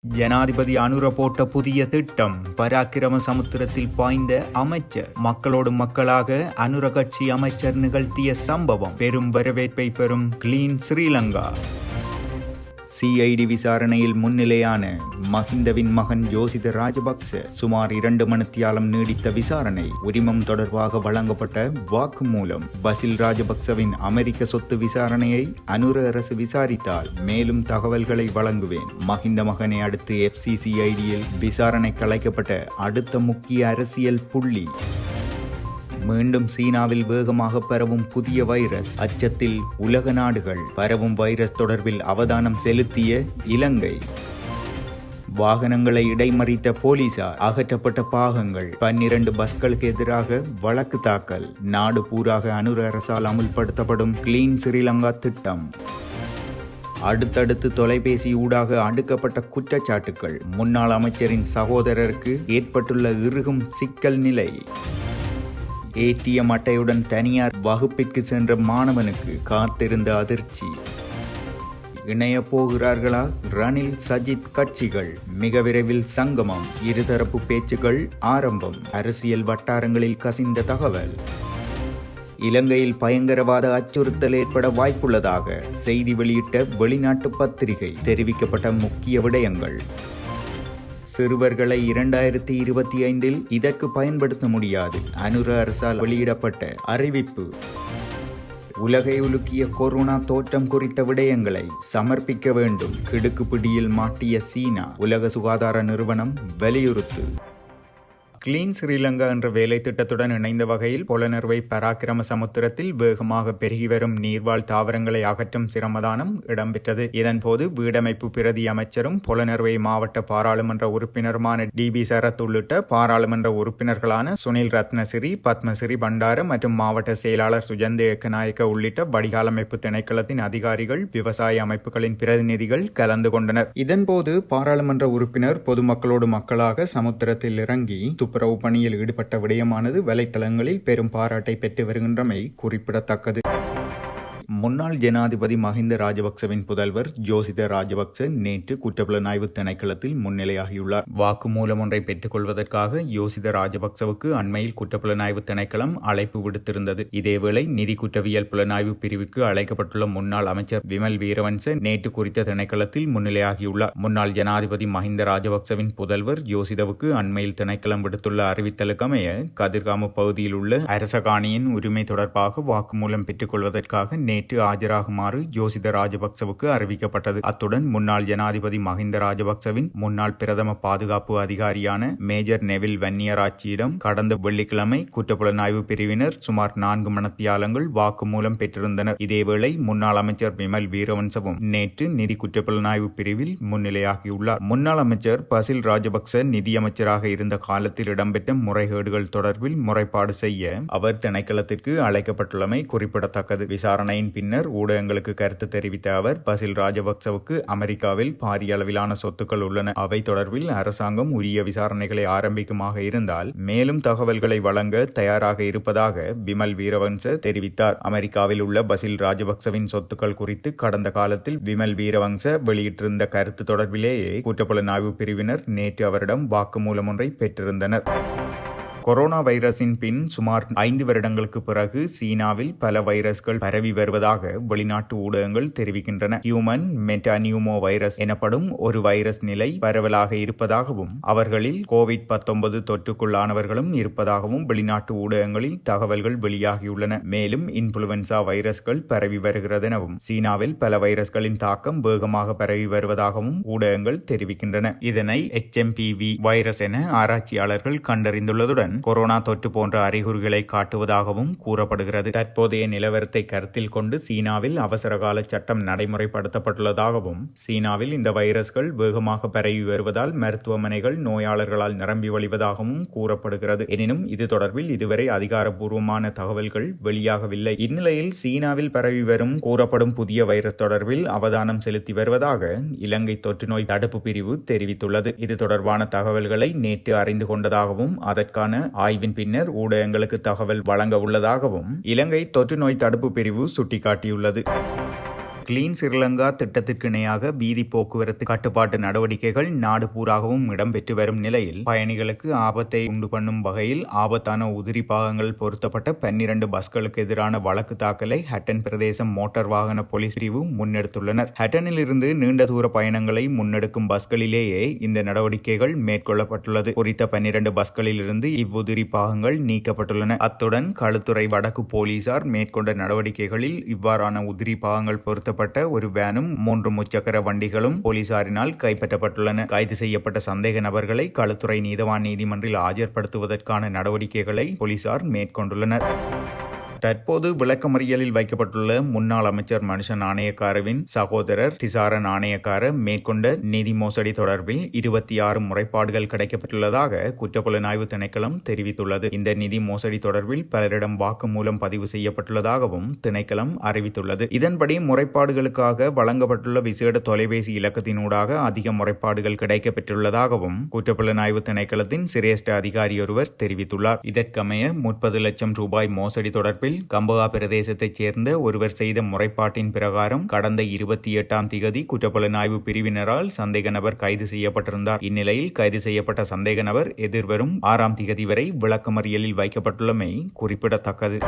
ஜனாதிபதி அனுர போட்ட புதிய திட்டம் பராக்கிரம சமுத்திரத்தில் பாய்ந்த அமைச்சர். மக்களோடு மக்களாக அனுர கட்சி அமைச்சர் நிகழ்த்திய சம்பவம் பெரும் வரவேற்பை பெறும் கிளீன் ஸ்ரீலங்கா. சிஐடி விசாரணையில் முன்னிலையான மஹிந்தவின் மகன் ஜோசித ராஜபக்ச சுமார் இரண்டு மணித்தியாலம் நீடித்த விசாரணை உரிமம் தொடர்பாக வழங்கப்பட்ட வாக்குமூலம் பசில் ராஜபக்சவின் அமெரிக்க சொத்து விசாரணையை அனுர அரசு விசாரித்தால் மேலும் தகவல்களை வழங்குவேன். மஹிந்த மகனை அடுத்து எஃப்சிசிஐடியில் விசாரணை கலைக்கப்பட்ட அடுத்த முக்கிய அரசியல் புள்ளி. மீண்டும் சீனாவில் வேகமாக பரவும் புதிய வைரஸ் அச்சத்தில் உலக நாடுகள் பரவும் வைரஸ் தொடர்பில் அவதானம் செலுத்திய இலங்கை. வாகனங்களை இடைமறித்த போலீசார் அகற்றப்பட்ட பாகங்கள் பன்னிரண்டு பஸ்களுக்கு எதிராக வழக்கு தாக்கல் நாடு பூராக அனுர அரசால் அமுல்படுத்தப்படும் கிளீன் ஸ்ரீலங்கா திட்டம். அடுத்தடுத்து தொலைபேசி ஊடாக அடுக்கப்பட்ட குற்றச்சாட்டுக்கள் முன்னாள் அமைச்சரின் சகோதரருக்கு ஏற்பட்டுள்ள இறுகும் சிக்கல் நிலை. ஏடிஎம் அட்டையுடன் தனியார் வகுப்பிற்கு சென்ற மாணவனுக்கு காத்திருந்த அதிர்ச்சி. இணைய போகிறார்களா? ரணில் சஜித் கட்சிகள். மிக விரைவில் சங்கமம். இருதரப்பு பேச்சுக்கள் ஆரம்பம். அரசியல் வட்டாரங்களில் கசிந்த தகவல். இலங்கையில் பயங்கரவாத அச்சுறுத்தல் ஏற்பட வாய்ப்புள்ளதாக செய்தி வெளியிட்ட வெளிநாட்டு பத்திரிகை தெரிவிக்கப்பட்ட முக்கிய விடயங்கள். சிறுவர்களை இரண்டாயிரத்தி இருபத்தி ஐந்தில் இதற்கு பயன்படுத்த முடியாது. அனுர அரசால் வெளியிடப்பட்ட அறிவிப்பு. உலகை உலுக்கிய கொரோனா தோற்றம் குறித்த விடயங்களை சமர்ப்பிக்க வேண்டும். கிடுக்கு பிடியில் மாட்டிய சீனா உலக சுகாதார நிறுவனம் வலியுறுத்து. கிளீன் ஸ்ரீலங்கா என்ற வேலை திட்டத்துடன் இணைந்த வகையில் புலனர்வை பராக்கிரம சமுத்திரத்தில் வேகமாக பெருகி வரும் நீர்வாழ் தாவரங்களை அகற்றும் சிரமதானம் இடம்பெற்றது. இதன்போது வீடமைப்பு பிரதி அமைச்சரும் புலனர்வை மாவட்ட பாராளுமன்ற உறுப்பினருமான டி பி சரத் உள்ளிட்ட பாராளுமன்ற உறுப்பினர்களான சுனில் ரத்னசிறி பத்மசிறி பண்டார மற்றும் மாவட்ட செயலாளர் சுஜந்த ஏக்கநாயக்க உள்ளிட்ட வடிகாலமைப்பு திணைக்களத்தின் அதிகாரிகள் விவசாய அமைப்புகளின் பிரதிநிதிகள் கலந்து கொண்டனர். இதன்போது பாராளுமன்ற உறுப்பினர் பொதுமக்களோடு மக்களாக சமுத்திரத்தில் இறங்கி துப்புரவு பணியில் ஈடுபட்ட விடயமானது வலைத்தளங்களில் பெரும் பாராட்டை பெற்று வருகின்றமை குறிப்பிடத்தக்கது. முன்னாள் ஜனாதிபதி மஹிந்த ராஜபக்சவின் புதல்வர் ஜோசித ராஜபக்ச நேற்று குற்றப்புலனாய்வு திணைக்களத்தில் முன்னிலையாகியுள்ளார். வாக்குமூலம் ஒன்றை பெற்றுக் கொள்வதற்காக யோசித ராஜபக்சவுக்கு அண்மையில் குற்றப்புலனாய்வு திணைக்களம் அழைப்பு விடுத்திருந்தது. இதேவேளை நிதி குற்றவியல் புலனாய்வு பிரிவுக்கு அழைக்கப்பட்டுள்ள முன்னாள் அமைச்சர் விமல் வீரவன்ச நேற்று குறித்த திணைக்களத்தில் முன்னிலையாகியுள்ளார். முன்னாள் ஜனாதிபதி மஹிந்த ராஜபக்சவின் புதல்வர் ஜோசிதவுக்கு அண்மையில் திணைக்களம் விடுத்துள்ள அறிவித்தலுக்கமைய கதிர்காம பகுதியில் உள்ள அரசகாணியின் உரிமை தொடர்பாக வாக்குமூலம் பெற்றுக் கொள்வதற்காக நேற்று ஆஜராகுமாறு ஜோசித ராஜபக்சவுக்கு அறிவிக்கப்பட்டது. அத்துடன் முன்னாள் ஜனாதிபதி மஹிந்த ராஜபக்சவின் முன்னாள் பிரதம பாதுகாப்பு அதிகாரியான மேஜர் நெவில் வன்னியராட்சியிடம் கடந்த வெள்ளிக்கிழமை குற்றப்புலனாய்வு பிரிவினர் சுமார் நான்கு மணத்தியாலங்கள் வாக்குமூலம் பெற்றிருந்தனர். இதேவேளை முன்னாள் அமைச்சர் விமல் வீரவன்சவும் நேற்று நிதி குற்றப்புலனாய்வு பிரிவில் முன்னிலையாகியுள்ளார். முன்னாள் அமைச்சர் பசில் ராஜபக்ச நிதியமைச்சராக இருந்த காலத்தில் இடம்பெற்ற முறைகேடுகள் தொடர்பில் முறைப்பாடு செய்ய அவர் திணைக்களத்திற்கு அழைக்கப்பட்டுள்ளமை குறிப்பிடத்தக்கது. விசாரணையின் பின்னர் ஊடகங்களுக்கு கருத்து தெரிவித்த அவர் பசில் ராஜபக்சவுக்கு அமெரிக்காவில் பாரிய அளவிலான சொத்துக்கள் உள்ளன. அவை தொடர்பில் அரசாங்கம் உரிய விசாரணைகளை ஆரம்பிக்குமாக இருந்தால் மேலும் தகவல்களை வழங்க தயாராக இருப்பதாக பிமல் வீரவன்ச தெரிவித்தார். அமெரிக்காவில் உள்ள பசில் ராஜபக்சவின் சொத்துக்கள் குறித்து கடந்த காலத்தில் விமல் வீரவங்ச வெளியிட்டிருந்த கருத்து தொடர்பிலேயே குற்றப்புலனாய்வு பிரிவினர் நேற்று அவரிடம் வாக்குமூலம் ஒன்றை பெற்றிருந்தனர். கொரோனா வைரஸின் பின் சுமார் ஐந்து வருடங்களுக்கு பிறகு சீனாவில் பல வைரஸ்கள் பரவி வருவதாக வெளிநாட்டு ஊடகங்கள் தெரிவிக்கின்றன. ஹியூமன் மெட்டானியூமோ வைரஸ் எனப்படும் ஒரு வைரஸ் நிலை பரவலாக இருப்பதாகவும் அவர்களில் கோவிட் பத்தொன்பது தொற்றுக்குள்ளானவர்களும் இருப்பதாகவும் வெளிநாட்டு ஊடகங்களில் தகவல்கள் வெளியாகியுள்ளன. மேலும் இன்ஃபுளுவன்சா வைரஸ்கள் பரவி வருகிறதெனவும் சீனாவில் பல வைரஸ்களின் தாக்கம் வேகமாக பரவி வருவதாகவும் ஊடகங்கள் தெரிவிக்கின்றன. இதனை எச்எம்பிவி வைரஸ் என ஆராய்ச்சியாளர்கள் கண்டறிந்துள்ளதுடன் கொரோனா தொற்று போன்ற அறிகுறிகளை காட்டுவதாகவும் கூறப்படுகிறது. தற்போதைய நிலவரத்தை கருத்தில் கொண்டு சீனாவில் அவசரகால சட்டம் நடைமுறைப்படுத்தப்பட்டுள்ளதாகவும் சீனாவில் இந்த வைரஸ்கள் வேகமாக பரவி வருவதால் மருத்துவமனைகள் நோயாளர்களால் நிரம்பி வழிவதாகவும் கூறப்படுகிறது. எனினும் இது தொடர்பில் இதுவரை அதிகாரப்பூர்வமான தகவல்கள் வெளியாகவில்லை. இந்நிலையில் சீனாவில் பரவி வரும் கூறப்படும் புதிய வைரஸ் தொடர்பில் அவதானம் செலுத்தி வருவதாக இலங்கை தொற்று நோய் தடுப்பு பிரிவு தெரிவித்துள்ளது. இது தொடர்பான தகவல்களை நேற்று அறிந்து கொண்டதாகவும் அதற்கான ஆய்வின் பின்னர் ஊடகங்களுக்கு தகவல் வழங்க உள்ளதாகவும் இலங்கை தொற்று நோய் தடுப்பு பிரிவு சுட்டிக்காட்டியுள்ளது. கிளீன் ஸ்ரீலங்கா திட்டத்திற்கு இணையாக வீதி போக்குவரத்து கட்டுப்பாட்டு நடவடிக்கைகள் நாடு பூராகவும் இடம்பெற்று வரும் நிலையில் பயணிகளுக்கு ஆபத்தை உண்டு பண்ணும் வகையில் ஆபத்தான உதிரி பாகங்கள் பொருத்தப்பட்ட பன்னிரண்டு பஸ்களுக்கு எதிரான வழக்கு தாக்கலை ஹட்டன் பிரதேசம் மோட்டார் வாகன போலீஸ் பிரிவு முன்னெடுத்துள்ளனர். ஹட்டனில் இருந்து நீண்ட தூர பயணங்களை முன்னெடுக்கும் பஸ்களிலேயே இந்த நடவடிக்கைகள் மேற்கொள்ளப்பட்டுள்ளது. குறித்த பன்னிரண்டு பஸ்களில் இருந்து இவ்வுதிரி பாகங்கள் நீக்கப்பட்டுள்ளன. அத்துடன் களுத்துறை வடக்கு போலீசார் மேற்கொண்ட நடவடிக்கைகளில் இவ்வாறான உதிரி பாகங்கள் பொருத்தப்பட்ட ஒரு வேனும் மூன்று முச்சக்கர வண்டிகளும் போலீசாரினால் கைப்பற்றப்பட்டுள்ளன. கைது செய்யப்பட்ட சந்தேக நபர்களை களுத்துறை நீதவான் நீதிமன்றில் ஆஜர்படுத்துவதற்கான நடவடிக்கைகளை போலீசார் மேற்கொண்டுள்ளனர். தற்போது விளக்கமறியலில் வைக்கப்பட்டுள்ள முன்னாள் அமைச்சர் மனுஷன் நாணயக்காரவின் சகோதரர் திசார நாணயக்கார மேற்கொண்ட நிதி மோசடி தொடர்பில் இருபத்தி ஆறு முறைப்பாடுகள் கிடைக்கப்பட்டுள்ளதாக குற்றப்புலனாய்வு திணைக்களம் தெரிவித்துள்ளது. இந்த நிதி மோசடி தொடர்பில் பலரிடம் வாக்குமூலம் பதிவு செய்யப்பட்டுள்ளதாகவும் திணைக்களம் அறிவித்துள்ளது. இதன்படி முறைப்பாடுகளுக்காக வழங்கப்பட்டுள்ள விசேட தொலைபேசி இலக்கத்தினூடாக அதிக முறைப்பாடுகள் கிடைக்கப்பெற்றுள்ளதாகவும் குற்றப்புலனாய்வு திணைக்களத்தின் சிரேஷ்ட அதிகாரியொருவர் தெரிவித்துள்ளார். இதற்கமைய முப்பது லட்சம் ரூபாய் மோசடி தொடர்பில் தொடர்பில் கம்பகா பிரதேசத்தைச் சேர்ந்த ஒருவர் செய்த முறைப்பாட்டின் பிரகாரம் கடந்த இருபத்தி எட்டாம் திகதி குற்றப்புலனாய்வு பிரிவினரால் சந்தேக நபர் கைது செய்யப்பட்டிருந்தார். இந்நிலையில் கைது செய்யப்பட்ட சந்தேக நபர் எதிர்வரும் ஆறாம் திகதி வரை விளக்கமறியலில் வைக்கப்பட்டுள்ளமை குறிப்பிடத்தக்கது.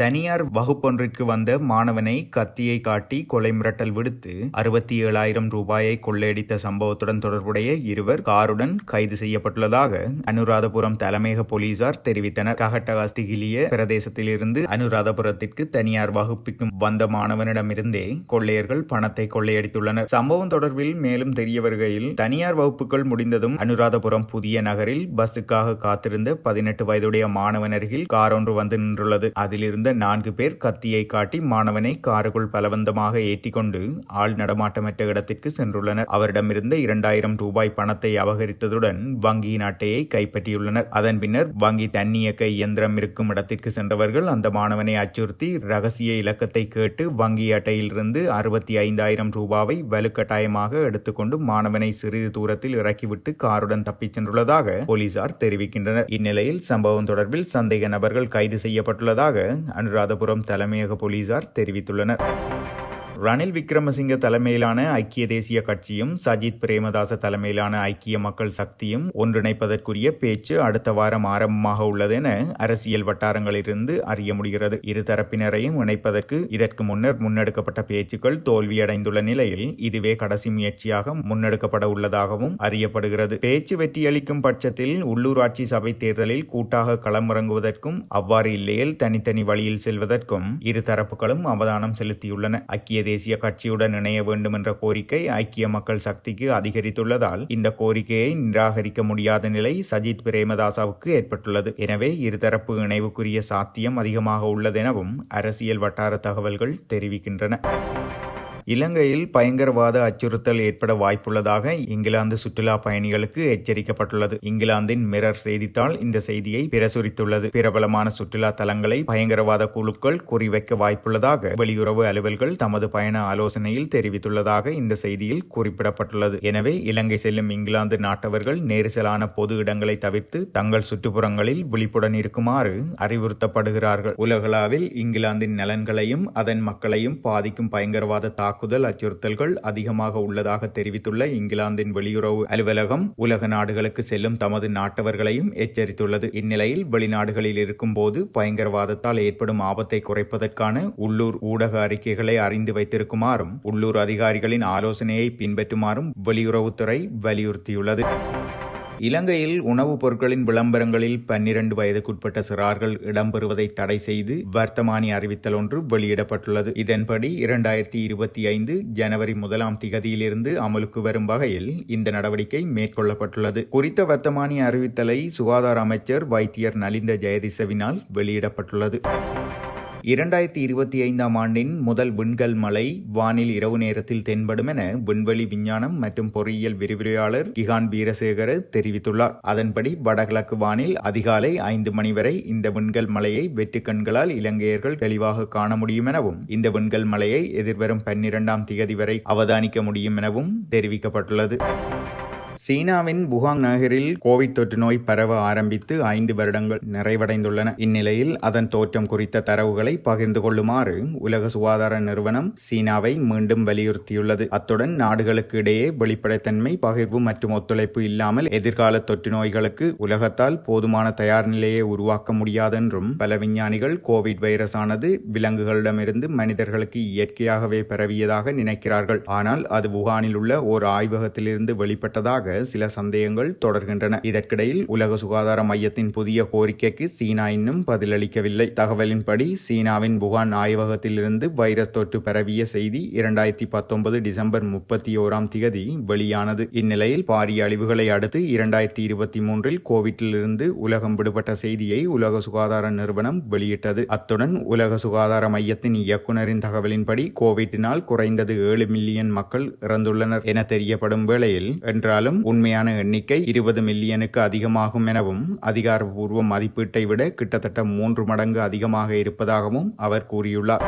தனியார் வகுப்பொன்றிற்கு வந்த மாணவனை கத்தியை காட்டி கொலை மிரட்டல் விடுத்து அறுபத்தி ஏழாயிரம் ரூபாயை கொள்ளையடித்த சம்பவத்துடன் தொடர்புடைய இருவர் காருடன் கைது செய்யப்பட்டுள்ளதாக அனுராதபுரம் தலைமையக போலீசார் தெரிவித்தனர். ககட்டகாஸ்திகிலிய பிரதேசத்திலிருந்து அனுராதபுரத்திற்கு தனியார் வகுப்பிற்கு வந்த மாணவனிடமிருந்தே கொள்ளையர்கள் பணத்தை கொள்ளையடித்துள்ளனர். சம்பவம் தொடர்பில் மேலும் தெரிய வருகையில் தனியார் வகுப்புகள் முடிந்ததும் அனுராதபுரம் புதிய நகரில் பஸ்ஸுக்காக காத்திருந்த பதினெட்டு வயதுடைய மாணவன் அருகில் கார் ஒன்று வந்து நின்றுள்ளது. அதிலிருந்து இருந்த நான்கு பேர் கத்தியை காட்டி மாணவனை காருக்குள் பலவந்தமாக ஏற்றிக்கொண்டு ஆள் நடமாட்டமற்ற இடத்திற்கு சென்றுள்ளனர். அவரிடமிருந்த இரண்டாயிரம் ரூபாய் பணத்தை அபகரித்ததுடன் வங்கியின் அட்டையை கைப்பற்றியுள்ளனர். அதன் பின்னர் வங்கி தன்னியக்க இயந்திரம் இருக்கும் இடத்திற்கு சென்றவர்கள் அந்த மாணவனை அச்சுறுத்தி ரகசிய இலக்கத்தை கேட்டு வங்கி அட்டையிலிருந்து அறுபத்தி ஐந்தாயிரம் ரூபாவை வலுக்கட்டாயமாக எடுத்துக்கொண்டு மாணவனை சிறிது தூரத்தில் இறக்கிவிட்டு காருடன் தப்பிச் சென்றுள்ளதாக போலீசார் தெரிவிக்கின்றனர். இந்நிலையில் சம்பவம் தொடர்பில் சந்தேக நபர்கள் கைது செய்யப்பட்டுள்ளதாக அனுராதபுரம் தலைமையக போலீசார் தெரிவித்துள்ளனர். ரணில் விக்ரமசிங்க தலைமையிலான ஐக்கிய தேசிய கட்சியும் சஜித் பிரேமதாச தலைமையிலான ஐக்கிய மக்கள் சக்தியும் ஒன்றிணைப்பதற்குரிய பேச்சு அடுத்த வாரம் ஆரம்பமாக உள்ளது என அரசியல் வட்டாரங்களிலிருந்து அறிய முடிகிறது. இரு தரப்பினரையும் இணைப்பதற்கு இதற்கு முன்னர் முன்னெடுக்கப்பட்ட பேச்சுக்கள் தோல்வியடைந்துள்ள நிலையில் இதுவே கடைசி முயற்சியாக முன்னெடுக்கப்பட உள்ளதாகவும் அறியப்படுகிறது. பேச்சு வெற்றியளிக்கும் பட்சத்தில் உள்ளூராட்சி சபை தேர்தலில் கூட்டாக களமிறங்குவதற்கும் அவ்வாறு இல்லையில் தனித்தனி வழியில் செல்வதற்கும் இரு தரப்புகளும் அவதானம் செலுத்தியுள்ளன. ஐக்கிய தேசிய கட்சியுடன் இணைய வேண்டும் என்ற கோரிக்கை ஐக்கிய மக்கள் சக்திக்கு அதிகரித்துள்ளதால் இந்த கோரிக்கையை நிராகரிக்க முடியாத நிலை சஜித் பிரேமதாசாவுக்கு ஏற்பட்டுள்ளது. எனவே இருதரப்பு இணைவுக்குரிய சாத்தியம் அதிகமாக உள்ளதெனவும் அரசியல் வட்டார தகவல்கள் தெரிவிக்கின்றன. இலங்கையில் பயங்கரவாத அச்சுறுத்தல் ஏற்பட வாய்ப்புள்ளதாக இங்கிலாந்து சுற்றுலா பயணிகளுக்கு எச்சரிக்கப்பட்டுள்ளது. இங்கிலாந்தின் மிரர் செய்தித்தாள் இந்த செய்தியை பிரசுரித்துள்ளது. பிரபலமான சுற்றுலா தலங்களை பயங்கரவாத குழுக்கள் குறிவைக்க வாய்ப்புள்ளதாக வெளியுறவு அலுவல்கள் தமது பயண ஆலோசனையில் தெரிவித்துள்ளதாக இந்த செய்தியில் குறிப்பிடப்பட்டுள்ளது. எனவே இலங்கை செல்லும் இங்கிலாந்து நாட்டவர்கள் நெரிசலான பொது இடங்களை தவிர்த்து தங்கள் சுற்றுப்புறங்களில் விழிப்புடன் இருக்குமாறு அறிவுறுத்தப்படுகிறார்கள். உலகளாவில் இங்கிலாந்தின் நலன்களையும் அதன் மக்களையும் பாதிக்கும் பயங்கரவாத தாக்க தாக்குதல் அச்சுறுத்தல்கள் அதிகமாக உள்ளதாக தெரிவித்துள்ள இங்கிலாந்தின் வெளியுறவு அலுவலகம் உலக நாடுகளுக்கு செல்லும் தமது நாட்டவர்களையும் எச்சரித்துள்ளது. இந்நிலையில் வெளிநாடுகளில் இருக்கும் போது பயங்கரவாதத்தால் ஏற்படும் ஆபத்தை குறைப்பதற்கான உள்ளூர் ஊடக அறிக்கைகளை அறிந்து வைத்திருக்குமாறும் உள்ளூர் அதிகாரிகளின் ஆலோசனையை பின்பற்றுமாறும் வெளியுறவுத்துறை வலியுறுத்தியுள்ளது. இலங்கையில் உணவுப் பொருட்களின் விளம்பரங்களில் பன்னிரண்டு வயதுக்குட்பட்ட சிறார்கள் இடம்பெறுவதை தடை செய்து வர்த்தமானி அறிவித்தல் ஒன்று வெளியிடப்பட்டுள்ளது. இதன்படி இரண்டாயிரத்தி இருபத்தி ஐந்து ஜனவரி முதலாம் திகதியிலிருந்து அமலுக்கு வரும் வகையில் இந்த நடவடிக்கை மேற்கொள்ளப்பட்டுள்ளது. குறித்த வர்த்தமானி அறிவித்தலை சுகாதார அமைச்சர் வைத்தியர் நலிந்த ஜெயதிசவினால் வெளியிடப்பட்டுள்ளது. இரண்டாயிரத்தி இருபத்தி ஐந்தாம் ஆண்டின் முதல் விண்கல் மலை வானில் இரவு நேரத்தில் தென்படும் என விண்வெளி விஞ்ஞானம் மற்றும் பொறியியல் விரிவுரையாளர் கிஹான் வீரசேகர தெரிவித்துள்ளார். அதன்படி வடகிழக்கு வானில் அதிகாலை ஐந்து மணி வரை இந்த விண்கல் மலையை வெற்று கண்களால் இலங்கையர்கள் தெளிவாக காண முடியும் எனவும் இந்த விண்கல் மலையை எதிர்வரும் பன்னிரண்டாம் திகதி வரை அவதானிக்க முடியும் எனவும் தெரிவிக்கப்பட்டுள்ளது. சீனாவின் புகாங் நகரில் கோவிட் தொற்று நோய் பரவ ஆரம்பித்து ஐந்து வருடங்கள் நிறைவடைந்துள்ளன. இந்நிலையில் அதன் தோற்றம் குறித்த தரவுகளை பகிர்ந்து கொள்ளுமாறு உலக சுகாதார நிறுவனம் சீனாவை மீண்டும் வலியுறுத்தியுள்ளது. அத்துடன் நாடுகளுக்கு இடையே வெளிப்படைத்தன்மை பகிர்வு மற்றும் ஒத்துழைப்பு இல்லாமல் எதிர்கால தொற்று நோய்களுக்கு உலகத்தால் போதுமான தயார் நிலையை உருவாக்க முடியாதென்றும் பல விஞ்ஞானிகள் கோவிட் வைரஸ் ஆனது விலங்குகளிடமிருந்து மனிதர்களுக்கு இயற்கையாகவே பரவியதாக நினைக்கிறார்கள். ஆனால் அது வுகானில் உள்ள ஓர் ஆய்வகத்திலிருந்து வெளிப்பட்டதாக சில சந்தேகங்கள் தொடர்கின்றன. இதற்கிடையில் உலக சுகாதார மையத்தின் புதிய கோரிக்கைக்கு சீனா இன்னும் பதிலளிக்கவில்லை. தகவலின்படி சீனாவின் புகான் ஆய்வகத்திலிருந்து வைரஸ் தொற்று பரவிய செய்தி இரண்டாயிரத்தி பத்தொன்பது டிசம்பர் முப்பத்தி ஓராம் திகதி வெளியானது. இந்நிலையில் பாரிய அழிவுகளை அடுத்து இரண்டாயிரத்தி இருபத்தி மூன்றில் கோவிட்டிலிருந்து உலகம் விடுபட்ட செய்தியை உலக சுகாதார நிறுவனம் வெளியிட்டது. அத்துடன் உலக சுகாதார மையத்தின் இயக்குநரின் தகவலின்படி கோவிட்டினால் குறைந்தது ஏழு மில்லியன் மக்கள் இறந்துள்ளனர் என தெரியப்படும் வேளையில் என்றாலும் உண்மையான எண்ணிக்கை இருபது மில்லியனுக்கு அதிகமாகும் எனவும் அதிகாரப்பூர்வ மதிப்பீட்டை விட கிட்டத்தட்ட மூன்று மடங்கு அதிகமாக இருப்பதாகவும் அவர் கூறியுள்ளார்.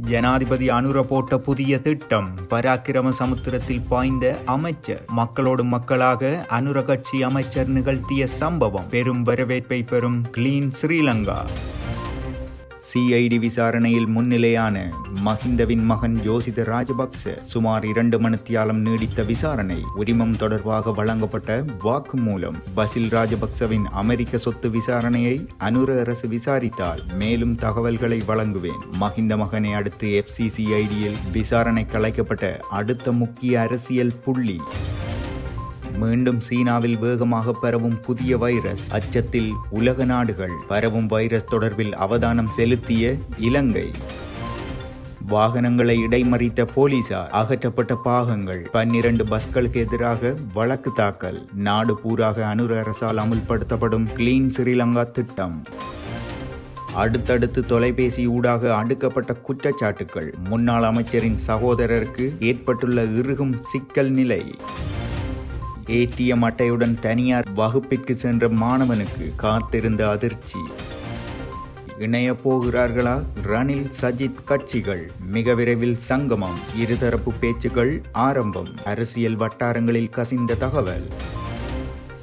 ஜனாதிபதி அனுர போட்ட புதிய திட்டம் பராக்கிரம சமுத்திரத்தில் பாய்ந்த அமைச்சர் மக்களோடு மக்களாக அனுர கட்சி அமைச்சர் நிகழ்த்திய சம்பவம் பெரும் வரவேற்பை பெறும் கிளீன் ஸ்ரீலங்கா. சிஐடி விசாரணையில் முன்னிலையான மஹிந்தவின் மகன் ஜோசித ராஜபக்ச சுமார் இரண்டு மணித்தியாலம் நீடித்த விசாரணை உரிமம் தொடர்பாக வழங்கப்பட்ட வாக்குமூலம் பசில் ராஜபக்சவின் அமெரிக்க சொத்து விசாரணையை அனுர அரசு விசாரித்தால் மேலும் தகவல்களை வழங்குவேன். மஹிந்த மகனை அடுத்து எஃப்சிசிஐடியில் விசாரணை கலைக்கப்பட்ட அடுத்த முக்கிய அரசியல் புள்ளி. மீண்டும் சீனாவில் வேகமாக பரவும் புதிய வைரஸ். அச்சத்தில் உலக நாடுகள் பரவும் வைரஸ் தொடர்பில் அவதானம் செலுத்திய இலங்கை. வாகனங்களை இடைமறித்த போலீசார் அகற்றப்பட்ட பாகங்கள் பன்னிரண்டு பஸ்களுக்கு எதிராக வழக்கு தாக்கல். நாடு பூராக அனுர அரசால் அமுல்படுத்தப்படும் கிளீன் ஸ்ரீலங்கா திட்டம். அடுத்தடுத்து தொலைபேசி ஊடாக அடுக்கப்பட்ட குற்றச்சாட்டுகள் முன்னாள் அமைச்சரின் சகோதரருக்கு ஏற்பட்டுள்ள இறுகும் சிக்கல் நிலை. ஏடிஎம் அட்டையுடன் தனியார் வகுப்பிற்கு சென்ற மாணவனுக்கு காத்திருந்த அதிர்ச்சி. இணைய போகிறார்களா? ரணில் சஜித் கட்சிகள். மிக விரைவில் சங்கமம். இருதரப்பு பேச்சுகள் ஆரம்பம். அரசியல் வட்டாரங்களில் கசிந்த தகவல்.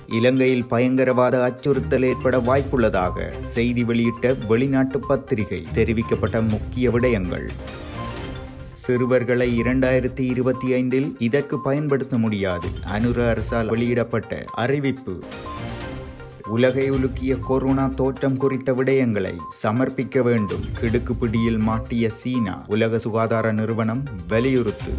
இலங்கையில் பயங்கரவாத அச்சுறுத்தல் ஏற்பட வாய்ப்புள்ளதாக செய்தி வெளியிட்ட வெளிநாட்டு பத்திரிகை தெரிவிக்கப்பட்ட முக்கிய விடயங்கள். சிறுவர்களை இரண்டாயிரத்தி இருபத்தி ஐந்தில் இதற்கு பயன்படுத்த முடியாது. அனுர அரசால் வெளியிடப்பட்ட அறிவிப்பு. உலகை உலுக்கிய கொரோனா தோற்றம் குறித்த விடயங்களை சமர்ப்பிக்க வேண்டும். கிடுக்கு பிடியில் மாட்டிய சீனா உலக சுகாதார நிறுவனம் வலியுறுத்து.